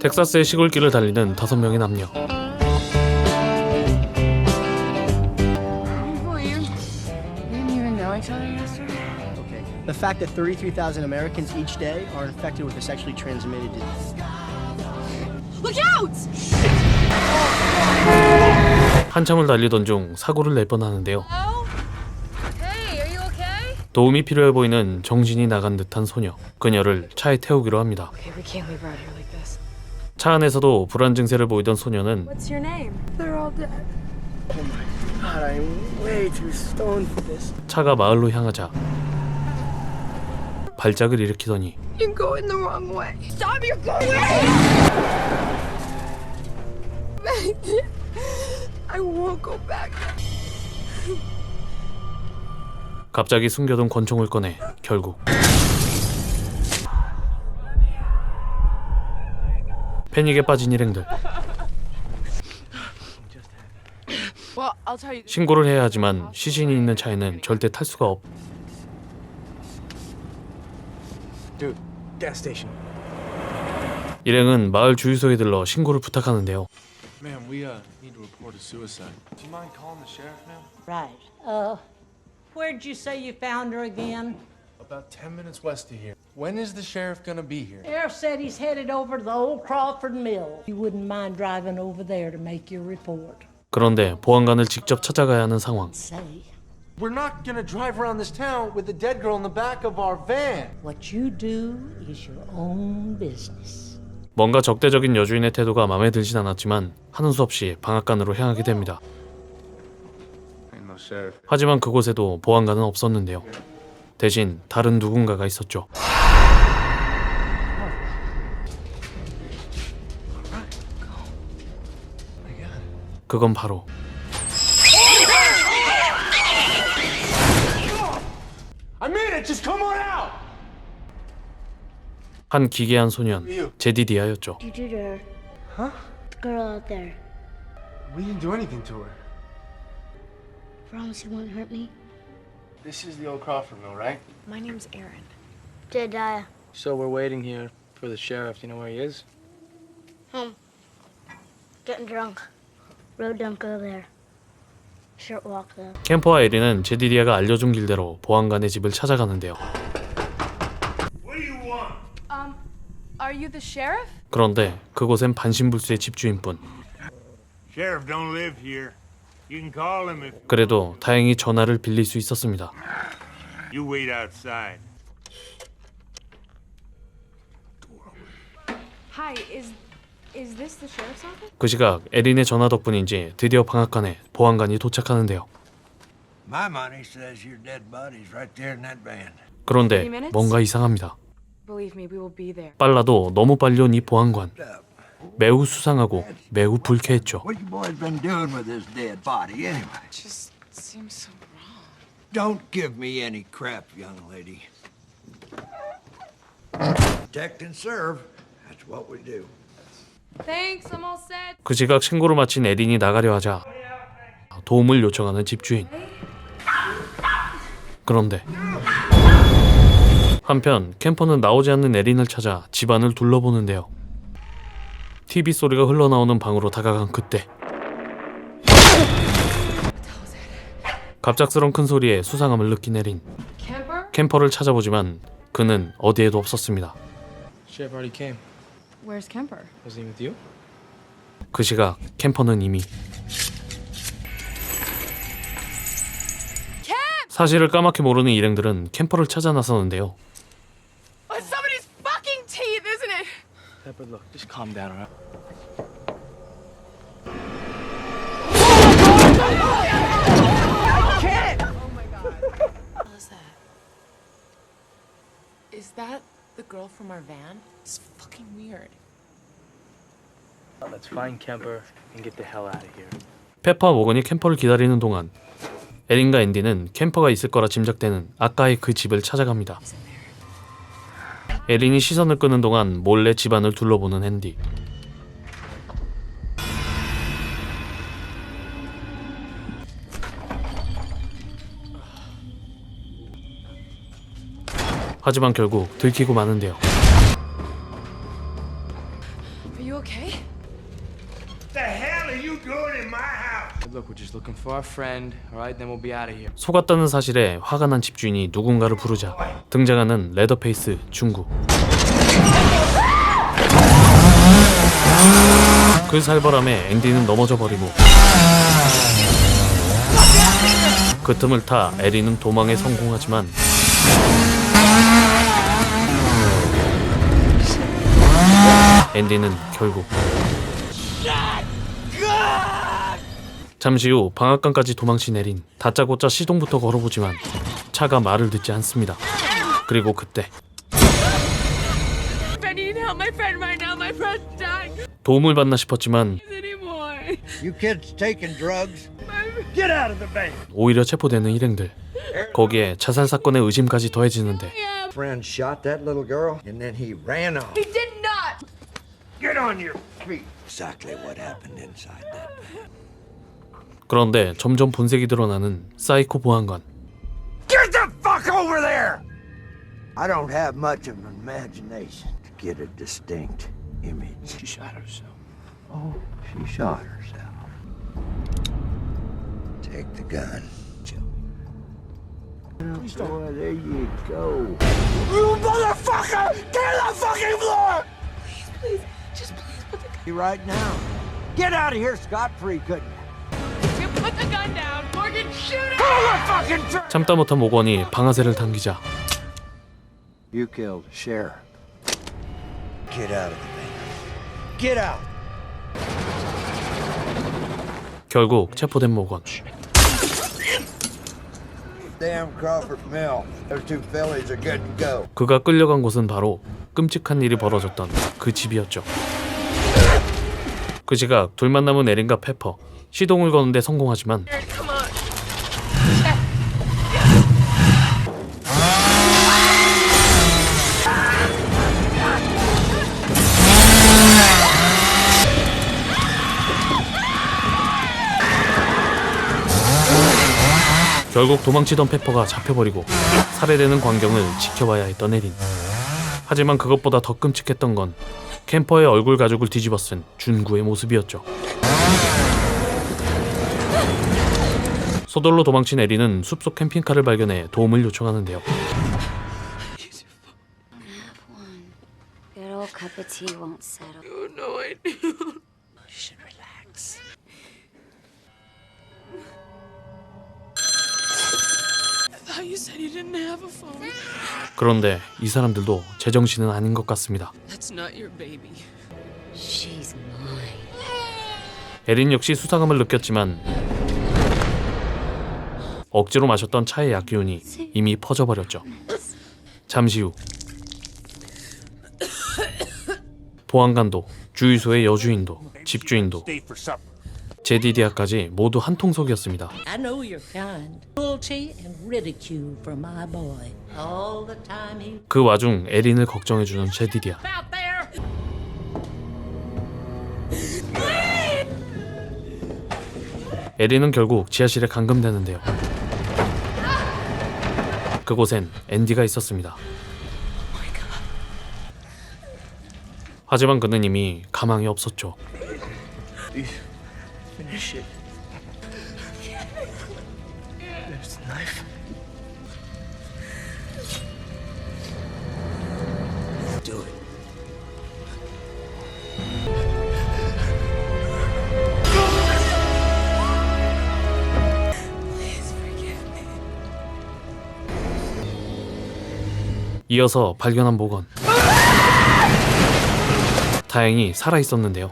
텍사스의 시골길을 달리는 다섯 명의 남녀. Can you believe we didn't even know each other yesterday? Okay. The fact that 33,000 Americans each day are infected with a sexually transmitted disease. Look out! 한참을 달리던 중 사고를 낼 뻔하는데요. Hello? Hey, are you okay? 도움이 필요해 보이는 정신이 나간 듯한 소녀. 그녀를 차에 태우기로 합니다. Okay, we can't leave her out here like this. 차 안에서도 불안 증세를 보이던 소녀는 What's your name? They're all dead. God, I'm way too stoned for this. 차가 마을로 향하자 발작을 일으키더니 You're going the wrong way. Stop! You're going back. I won't go back. 갑자기 숨겨둔 권총을 꺼내 결국 패닉에 빠진 일행들. 신고를 해야 하지만 시신이 있는 차에는 절대 탈 수가 없. Dude, gas station. 일행은 마을 주유소에 들러 신고를 부탁하는데요. Ma'am, we uh need to report a suicide. Do you mind calling the sheriff, ma'am? Right. Uh, where'd you say you found her again? About 10 minutes west of here. When is the sheriff gonna be here? Air said he's headed over to the old Crawford Mill. You wouldn't mind driving over there to make your report. 그런데 보안관을 직접 찾아가야 하는 상황. Say, We're not gonna drive around this town with the dead girl in the back of our van. what you do is your own business. 뭔가 적대적인 여주인의 태도가 마음에 들진 않았지만 하는 수 없이 방앗간으로 향하게 됩니다. Ain't no sheriff. 하지만 그곳에도 보안관은 없었는데요. 대신 다른 누군가가 있었죠. 그건 바로 I mean it. Just come on out. 한 기괴한 소년 제디디아였죠. you do to her? Huh? The girl out there. We didn't do anything to her. Promise you won't hurt me? This is the old Crawford mill, right? My name's Erin. Jedediah. So we're waiting here for the sheriff. Do you know where he is? Home. Getting drunk. Road don't go there. Short walk though. 캠퍼와 에리는 제디디아가 알려준 길대로 보안관의 집을 찾아가는데요. Um, are you the sheriff? 그런데 그곳엔 반신불수의 집주인뿐. Sheriff don't live here. You can call him if 그래도 다행히 전화를 빌릴 수 있었습니다. you wait outside. Hi, is is this the sheriff's office? 그 시각 에린의 전화 덕분인지 드디어 방앗간에 보안관이 도착하는데요. My money says your dead body's right there in that van. 그런데? 뭔가 이상합니다. Believe me, we will be there. 빨라도 너무 빨리 온 이 보안관. 매우 수상하고 매우 불쾌했죠. What you boys been doing with this dead body anyway? Just seems so wrong. Don't give me any crap, young lady. Protect and serve. That's what we do. Thanks, I'm all set. 그 시각 신고를 마친 에린이 나가려 하자 도움을 요청하는 집주인. 그런데 한편 캠퍼는 나오지 않는 에린을 찾아 집안을 둘러보는데요. TV 소리가 흘러나오는 방으로 다가간 그때 갑작스런 큰 소리에 수상함을 느낀 에린. Kemper? 캠퍼를 찾아보지만 그는 어디에도 없었습니다. Sheriff already came. Where's Kemper? Was he with you? 그 시각 캠퍼는 이미 사실을 까맣게 모르는 일행들은 캠퍼를 찾아 나서는데요. It's somebody's fucking teeth, isn't it? Pepper, look, just calm down, alright? What is that? Is that the girl from our van? It's fucking weird. Let's find Kemper and get the hell out of here. 페퍼와 모건이 캠퍼를 기다리는 동안 에린과 앤디는 캠퍼가 있을 거라 짐작되는 아까의 그 집을 찾아갑니다. 에린이 시선을 끄는 동안 몰래 집안을 둘러보는 앤디. 하지만 결국 들키고 마는데요. Are you you okay? The hell are you doing in my house? Hey, 속았다는 사실에 화가 난 집주인이 누군가를 부르자 등장하는 레더페이스 중구. 그 살벌함에 앤디는 넘어져 버리고 그 틈을 타 에리는 도망에 성공하지만 앤디는 결국 잠시 후 방앗간까지 도망친 에린 다짜고짜 시동부터 걸어보지만 차가 말을 듣지 않습니다. 그리고 그때 도움을 받나 싶었지만. 오히려 체포되는 일행들. 거기에 자살 사건의 의심까지 더해지는데. Exactly what happened inside that. 그런데 점점 본색이 드러나는 사이코 보안관. Get the fuck over there! I don't have much of an imagination to get a distinct image. She shot herself. Oh, she shot herself. Take the gun. Jill. Boy, there you go. You motherfucker! Get on the fucking floor! Please, just please put the, You right now. Get out of here scot-free, couldn't you? 참다 못한 모건이 방아쇠를 당기자 You killed a sheriff. Get out of the van. Get out! 결국 체포된 모건. Damn Crawford Mill. Those two fillies are good to go. 그가 끌려간 곳은 바로 끔찍한 일이 벌어졌던 그 집이었죠. 그 시각 둘만 남은 에린과 페퍼 시동을 거는데 성공하지만. 결국 도망치던 페퍼가 잡혀버리고 살해되는 광경을 지켜봐야 했던 에린. 하지만 그것보다 더 끔찍했던 건 캠퍼의 얼굴 가죽을 뒤집어 쓴 준구의 모습이었죠. 서둘러 도망친 에린은 숲속 캠핑카를 발견해 도움을 요청하는데요. Old cup of tea won't settle. Oh I do. You should relax. 그런데 이 사람들도 제정신은 아닌 것 같습니다. 에린 역시 수상함을 느꼈지만 억지로 마셨던 차의 약기운이 이미 퍼져버렸죠. 잠시 후 보안관도 주유소의 여주인도 집주인도. 제디디아까지 모두 한 통속이었습니다. I know you're kind. Cruelty and ridicule for my boy. All the time he 그 와중 에린을 걱정해주는 제디디아. out there. 에린은 결국 지하실에 감금되는데요. 그곳엔 앤디가 있었습니다. 하지만 그는 이미 가망이 없었죠. 이어서 발견한 모건. 다행히 살아 있었는데요.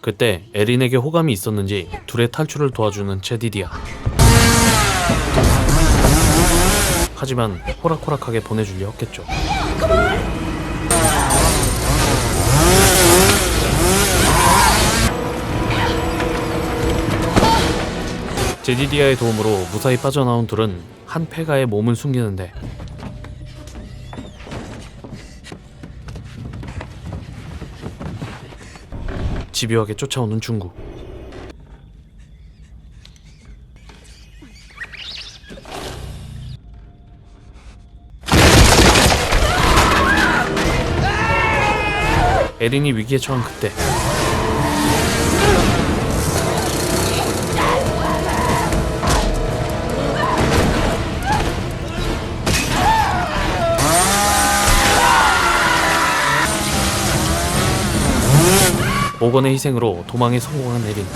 그때 에린에게 호감이 있었는지 둘의 탈출을 도와주는 제디디아. 하지만 호락호락하게 보내줄 리 없겠죠. 제디디아의 도움으로 무사히 빠져나온 둘은 한 폐가에 몸을 숨기는데 집요하게 쫓아오는 중구. 에린이 위기에 처한 그때. 모건의 희생으로 도망에 성공한 에린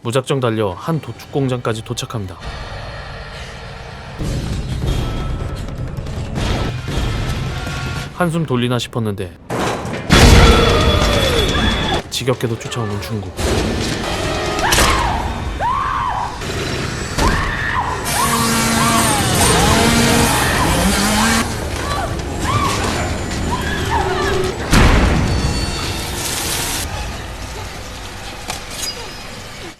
무작정 달려 한 도축 공장까지 도착합니다. 한숨 돌리나 싶었는데 지겹게도 쫓아오는 중국.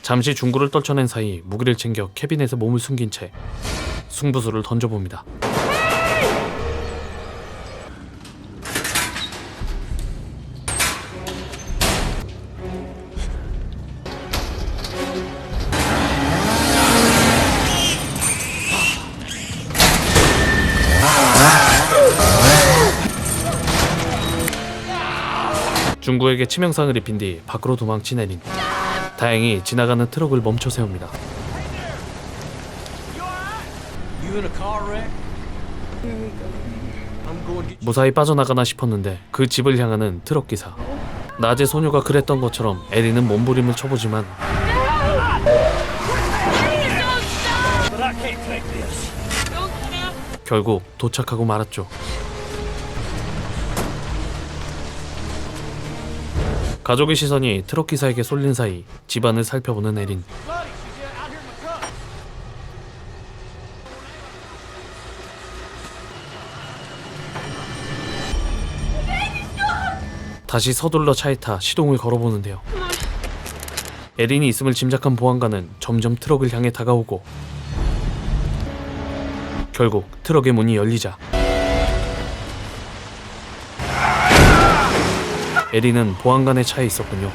잠시 중구를 떨쳐낸 사이 무기를 챙겨 캐비넷에 몸을 숨긴 채 승부수를 던져봅니다. 중구에게 치명상을 입힌 뒤 밖으로 도망친 에린. 다행히 지나가는 트럭을 멈춰 세웁니다. 무사히 빠져나가나 싶었는데 그 집을 향하는 트럭 기사. 낮에 소녀가 그랬던 것처럼 에린은 몸부림을 쳐보지만 결국 도착하고 말았죠. 가족의 시선이 트럭 기사에게 쏠린 사이 집안을 살펴보는 에린. 다시 서둘러 차에 타 시동을 걸어보는데요. 에린이 있음을 짐작한 보안관은 점점 트럭을 향해 다가오고 결국 트럭의 문이 열리자 에린은 보안관의 차에 있었군요.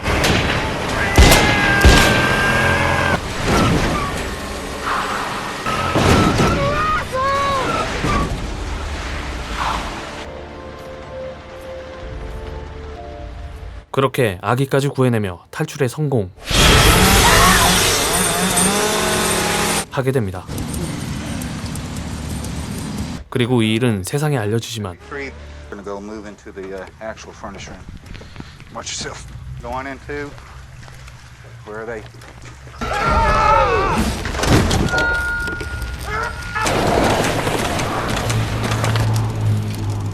그렇게 아기까지 구해내며 탈출에 성공. 하게 됩니다. 그리고 이 일은 세상에 알려지지만 Uh. Watch yourself. Going into. Where are they?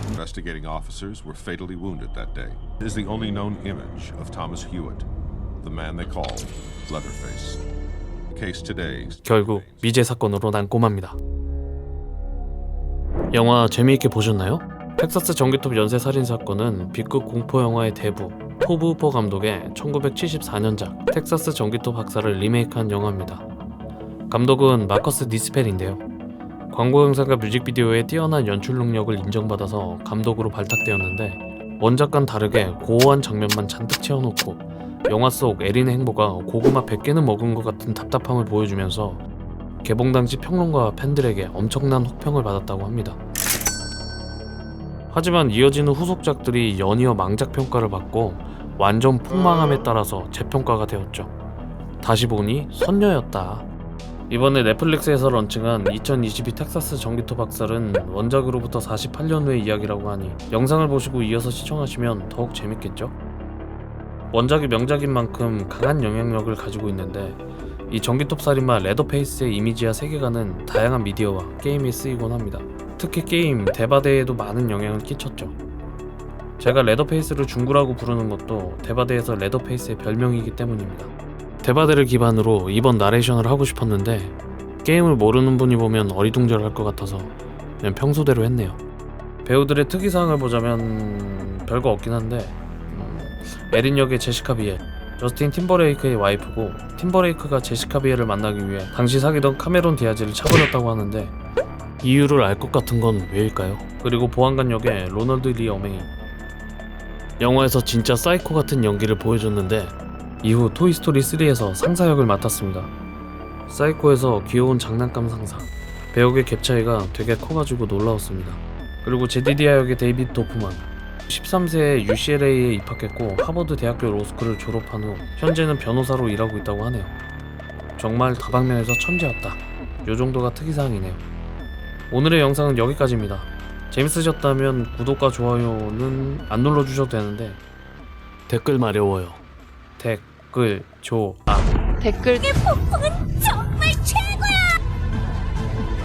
Investigating officers were fatally wounded that day. It is the only known image of Thomas Hewitt, the man they call Leatherface. Case today. 결국 미제 사건으로 맙니다. 영화 재미있게 보셨나요? 텍사스 전기톱 연쇄 살인 사건은 B급 공포 영화의 대부 토브 후퍼 감독의 1974년작 텍사스 전기톱 학살을 리메이크한 영화입니다. 감독은 마커스 니스펠인데요. 광고 영상과 뮤직비디오의 뛰어난 연출 능력을 인정받아서 감독으로 발탁되었는데 원작과는 다르게 고어한 장면만 잔뜩 채워놓고 영화 속 에린의 행보가 고구마 100개는 먹은 것 같은 답답함을 보여주면서 개봉 당시 평론가와 팬들에게 엄청난 혹평을 받았다고 합니다. 하지만 이어지는 후속작들이 연이어 망작 평가를 받고 완전 폭망함에 따라서 재평가가 되었죠. 다시 보니 선녀였다. 이번에 넷플릭스에서 런칭한 2022 텍사스 전기톱 박살은 원작으로부터 48년 후의 이야기라고 하니 영상을 보시고 이어서 시청하시면 더욱 재밌겠죠? 원작이 명작인 만큼 강한 영향력을 가지고 있는데 이 전기톱 살인마 레더페이스의 이미지와 세계관은 다양한 미디어와 게임에 쓰이곤 합니다. 특히 게임 대바대에도 많은 영향을 끼쳤죠. 제가 레더페이스를 중구라고 부르는 것도 대바대에서 레더페이스의 별명이기 때문입니다. 대바대를 기반으로 이번 나레이션을 하고 싶었는데 게임을 모르는 분이 보면 어리둥절할 것 같아서 그냥 평소대로 했네요. 배우들의 특이사항을 보자면 별거 없긴 한데 음, 에린 역의 제시카 비엘 저스틴 팀버레이크의 와이프고 팀버레이크가 제시카 비엘을 만나기 위해 당시 사귀던 카메론 디아즈를 차버렸다고 하는데 이유를 알 것 같은 건 왜일까요? 그리고 보안관 역의 로널드 리 어메이 영화에서 진짜 사이코 같은 연기를 보여줬는데 이후 토이스토리 3에서 상사 역을 맡았습니다. 사이코에서 귀여운 장난감 상사 배역의 갭 차이가 되게 커가지고 놀라웠습니다. 그리고 제디디아 역의 데이비드 도프만 13세에 UCLA에 입학했고 하버드 대학교 로스쿨을 졸업한 후 현재는 변호사로 일하고 있다고 하네요. 정말 다방면에서 천재였다. 요 정도가 특이사항이네요. 오늘의 영상은 여기까지입니다. 재밌으셨다면 구독과 좋아요는 안 눌러주셔도 되는데 댓글 마려워요. 댓글 좋아. 댓글 정말 최고야!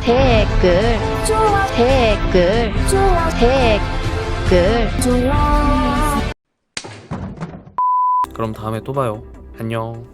댓글 좋아 댓글 좋아 댓글 좋아 그럼 다음에 또 봐요. 안녕.